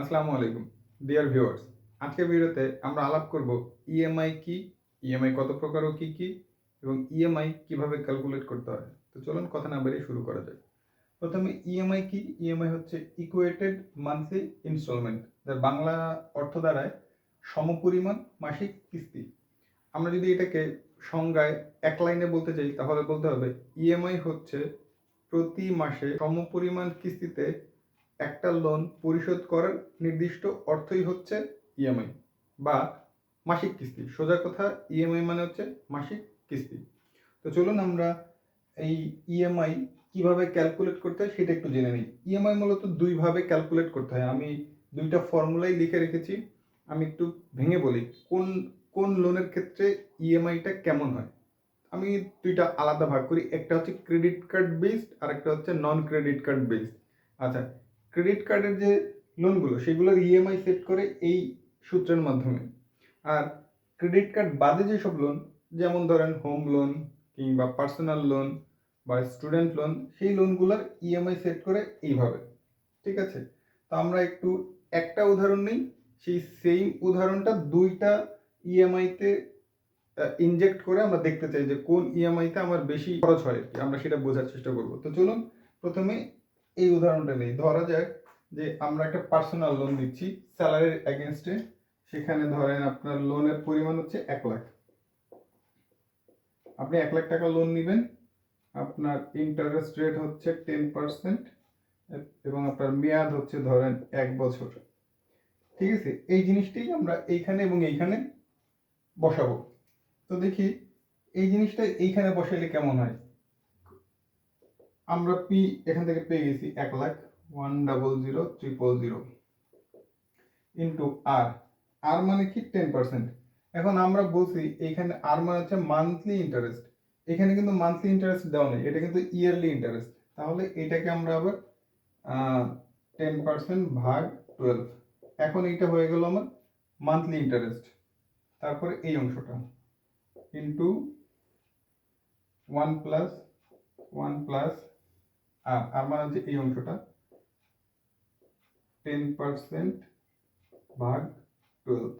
আসসালামু আলাইকুম। Dear viewers আজকের ভিডিওতে আমরা আলাপ করব ইএমআই কি ইএমআই কত প্রকার ও কি কি, এবং ইএমআই কীভাবে ক্যালকুলেট করতে হয়। তো চলুন কথা না বেরিয়ে শুরু করা যাক। প্রথমে ইএমআই কি? ইএমআই হচ্ছে ইকুয়েটেড মান্থলি ইনস্টলমেন্ট যার বাংলা অর্থ দাঁড়ায় সমপরিমাণ মাসিক কিস্তি। আমরা যদি এটাকে সংজ্ঞায় এক লাইনে বলতে চাই, তাহলে বলতে হবে ইএমআই হচ্ছে প্রতি মাসে সমপরিমাণ কিস্তিতে একটা লোন পরিশোধ করার নির্দিষ্ট অর্থই হচ্ছে ইএমআই বা মাসিক কিস্তি। সোজা কথা ইএমআই মানে হচ্ছে মাসিক কিস্তি। তো চলুন আমরা এই ইএমআই কীভাবে ক্যালকুলেট করতে হয় সেটা একটু জেনে নিই। ইএমআই মূলত দুইভাবে ক্যালকুলেট করতে হয়। আমি দুইটা ফর্মুলাই লিখে রেখেছি। আমি একটু ভেঙে বলি, কোন কোন লোনের ক্ষেত্রে ইএমআইটা কেমন হয়? আমি দুইটা আলাদা ভাগ করি। একটা হচ্ছে ক্রেডিট কার্ড বেসড আর একটা হচ্ছে নন ক্রেডিট কার্ড বেসড আচ্ছা ক্রেডিট কার্ডের যে লোনগুলো সেগুলোর ইএমআই সেট করে এই সূত্রের মাধ্যমে। আর ক্রেডিট কার্ড বাদে যেসব লোন যেমন ধরেন হোম লোন কিংবা পার্সোনাল লোন বা স্টুডেন্ট লোন সেই লোনগুলোর ইএমআই সেট করে এইভাবে, ঠিক আছে? তো আমরা একটু একটা উদাহরণ নিই, সেই সেম উদাহরণটা দুইটা ইএমআইতে ইনজেক্ট করে আমরা দেখতে চাই যে কোন ইএমআইতে আমার বেশি খরচ হয় আমরা সেটা বোঝার চেষ্টা করব। তো চলুন, প্রথমে এই উদাহরণটা নেই। ধরা যাক যে আমরা একটা পার্সোনাল লোন দিচ্ছি স্যালারির এগেনস্টে সেখানে ধরেন আপনার লোনের পরিমাণ হচ্ছে এক লাখ। আপনি এক লাখ টাকা লোন নেবেন, আপনার ইন্টারেস্ট রেট হচ্ছে টেন পার্সেন্ট এবং আপনার মেয়াদ হচ্ছে ধরেন এক বছর। ঠিক আছে? এই জিনিসটাই আমরা এইখানে এবং এইখানে বসাবো। তো দেখি, এই জিনিসটা এইখানে বসাইলে কেমন হয়? আমরা পি এখান থেকে পেয়ে গেছি এক lakh one double zero triple zero into R R মানে কি? টেন পার্সেন্ট এখন আমরা বলছি এইখানে আর মানে হচ্ছে মান্থলি ইন্টারেস্ট এখানে কিন্তু মান্থলি ইন্টারেস্ট দেওয়া নেই, এটা কিন্তু ইয়ারলি ইন্টারেস্ট তাহলে এটাকে আমরা আবার টেন পার্সেন্ট ভাগ টুয়েলভ এখন এইটা হয়ে গেল আমার মান্থলি ইন্টারেস্ট তারপরে এই অংশটা। Into one plus one plus R R মানে হচ্ছে এই অংশটা টেন পার্সেন্ট ভাগ twelve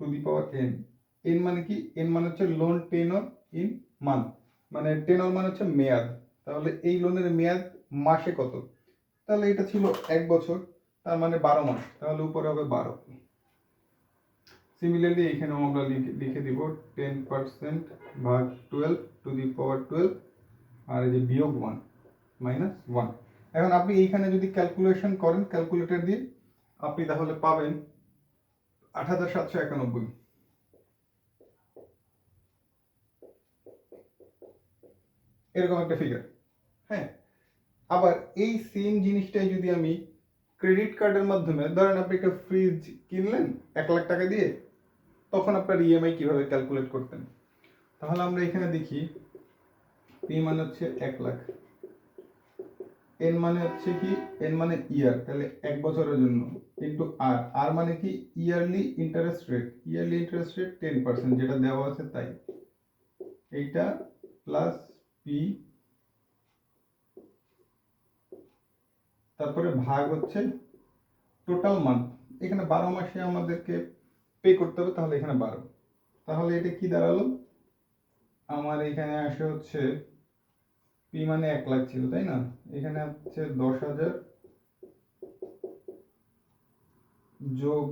to the power N N মানে কি? এন মানে হচ্ছে loan ten tenor in month মানে টেনর মানে হচ্ছে মেয়াদ, তাহলে এই লোনের মেয়াদ মাসে কত? তাহলে এটা ছিল এক বছর, তার মানে বারো মাস, তাহলে উপরে হবে বারো। সিমিলারলি এখানেও আমরা লিখে দিব টেন পার্সেন্ট ভাগ twelve to the power twelve আর এই যে বিয়োগ ওয়ান মাইনাস ওয়ান এখন আপনি এইখানে যদি ক্যালকুলেশন করেন ক্যালকুলেটর দিয়ে, আপনি তাহলে পাবেন আট হাজার সাতশো একানব্বই। এরকম একটা ফিগার হ্যাঁ? আবার এই সেম জিনিসটাই যদি আমি ক্রেডিট কার্ডের মাধ্যমে, ধরেন আপনি একটা ফ্রিজ কিনলেন এক লাখ টাকা দিয়ে, তখন আপনার ইএমআই কীভাবে ক্যালকুলেট করতেন? তাহলে আমরা এখানে দেখি পি মানে হচ্ছে এক লাখ। এন মানে হচ্ছে কি? এন মানে ইয়ার তাহলে এক বছরের জন্য কিন্তু আর আর মানে কি? Yearly interest rate yearly interest rate ten percent যেটা দেওয়া আছে তাই। এইটা প্লাস পি তারপরে ভাগ হচ্ছে টোটাল মান্থ এখানে বারো মাসে আমাদেরকে পে করতে হবে, তাহলে এখানে বারো। তাহলে এটা কি দাঁড়াল? আমার এখানে আসে হচ্ছে পি মানে এক লাখ ছিল, তাই না? এখানে হচ্ছে দশ হাজার যোগ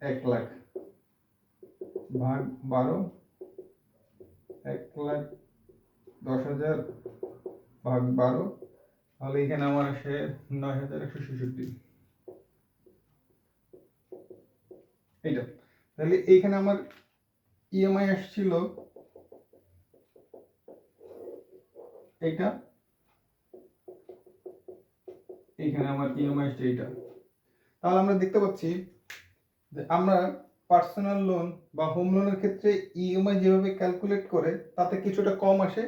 এক লাখ ভাগ বারো, এক লাখ দশ হাজার ভাগ বারো, তাহলে এখানে আমার আসে নয় হাজার একশো ছেষট্টি। এইটা। তাহলে এইখানে আমার ইএমআই আসছিল এইটা। এইখানে আমার ইএমআই আসছে এইটা? তাহলে আমরা দেখতে পাচ্ছি যে আমরা পার্সোনাল লোন বা হোম লোনের ক্ষেত্রে ইএমআই যেভাবে ক্যালকুলেট করে, তাতে কিছুটা কম আসে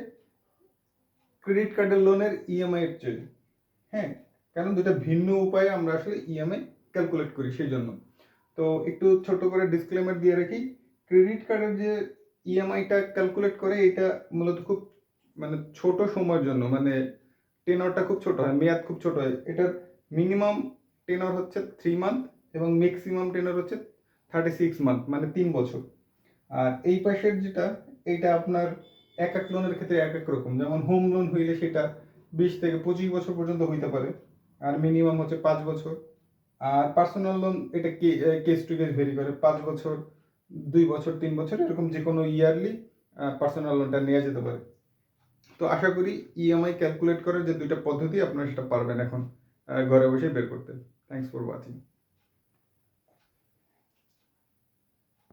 ক্রেডিট কার্ডের লোনের ইএমআই এর চেয়ে হ্যাঁ কারণ দুটা ভিন্ন উপায়ে আমরা আসলে ইএমআই ক্যালকুলেট করি সেই জন্য তো একটু ছোট করে ডিসক্লেমার দিয়ে রাখি ক্রেডিট কার্ডের যে ইএমআইটা ক্যালকুলেট করে, এটা মূলত খুব মানে ছোট সময়ের জন্য মানে টেনরটা খুব ছোট হয়, মেয়াদ খুব ছোট হয়, এটার মিনিমাম টেনর হচ্ছে থ্রি মান্থ এবং ম্যাক্সিমাম টেনর হচ্ছে থার্টি সিক্স মান্থ মানে তিন বছর। আর এই পাশের যেটা, এইটা আপনার এক এক লোনের ক্ষেত্রে এক এক রকম, যেমন হোম লোন হইলে সেটা বিশ থেকে পঁচিশ বছর পর্যন্ত হইতে পারে, আর মিনিমাম হচ্ছে পাঁচ বছর। আর পার্সোনাল লোন এটা কেস টু কেস ভেরি করে, পাঁচ বছর, দুই বছর, তিন বছর, এরকম যে কোনো ইয়ারলি পার্সোনাল লোনটা নেওয়া যেতে পারে। তো আশা করি ইএমআই ক্যালকুলেট করার যে দুইটা পদ্ধতি আপনারা সেটা পারবেন এখন ঘরে বসে বের করতে। Thanks for watching